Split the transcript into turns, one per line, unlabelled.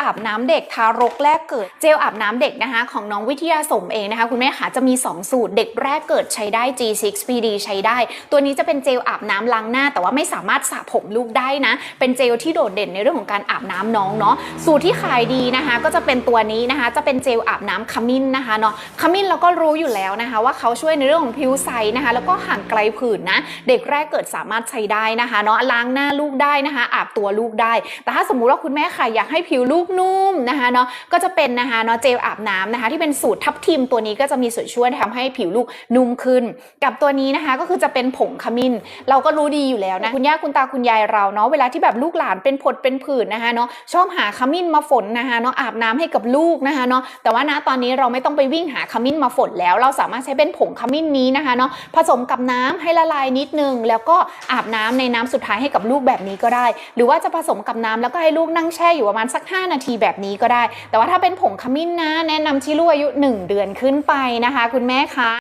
อาบน้ำเด็กทารกแรกเกิด เจลอาบน้ำเด็กนะคะ ของน้องวิทยาสมเองนะคะ คุณแม่คะจะมี 2 สูตรเด็กแรกเกิดใช้ได้ G6 PD ใช้ได้ ตัวนี้จะเป็นเจลอาบน้ำล้างหน้า แต่ว่าไม่สามารถสระผมลูกได้นะ เป็นเจลที่โดดเด่นในเรื่องของการอาบน้ำน้องเนาะสูตรที่ขายดีนะคะ ก็จะเป็นตัวนี้นะคะ จะเป็นเจลอาบน้ำขมิ้นนะคะเนาะขมิ้นเราก็รู้อยู่แล้วนะคะ ว่าเขาช่วยในเรื่องของผิวใสนะคะ แล้วก็ห่างไกลผื่นนะ เด็กแรกเกิดสามารถใช้ได้นะคะเนาะล้างหน้าลูกได้นะคะ อาบตัวลูกได้ แต่ถ้าสมมุติว่าคุณแม่ค่ะอยากให้ผิวลูกนุ่มนะคะเนาะก็จะเป็นนะคะเนาะเจลอาบน้ำนะคะที่เป็นสูตรทับทิมตัวนี้ก็จะมีส่วนช่วยทำให้ผิวลูกนุ่มขึ้น กับตัวนี้นะคะก็คือจะเป็นผงขมิ้น เราก็รู้ดีอยู่แล้วนะคุณย่าคุณตาคุณยายเราเนาะเวลาที่แบบลูกหลานเป็นผดเป็นผื่นนะคะเนาะชอบหาขมิ้นมาฝนนะคะเนาะอาบน้ำให้กับลูกนะคะเนาะแต่ว่านะตอนนี้เราไม่ต้องไปวิ่งหาขมิ้นมาฝนแล้ว เราสามารถใช้เป็นผงขมิ้นนี้นะคะเนาะผสมกับน้ำให้ละลายนิดนึง แล้วก็อาบน้ำในน้ำสุดท้ายให้กับลูกแบบนี้ก็ได้ หรือว่าจะผสมกับน้ำแล้วก็ให้ลูกนั่งแช่อยู่ประมาณสัก5 นาทีแบบนี้ก็ได้ แต่ว่าถ้าเป็นผงขมิ้นนะ แนะนำที่ลูกอายุ 1 เดือนขึ้นไปนะคะ คุณแม่คะ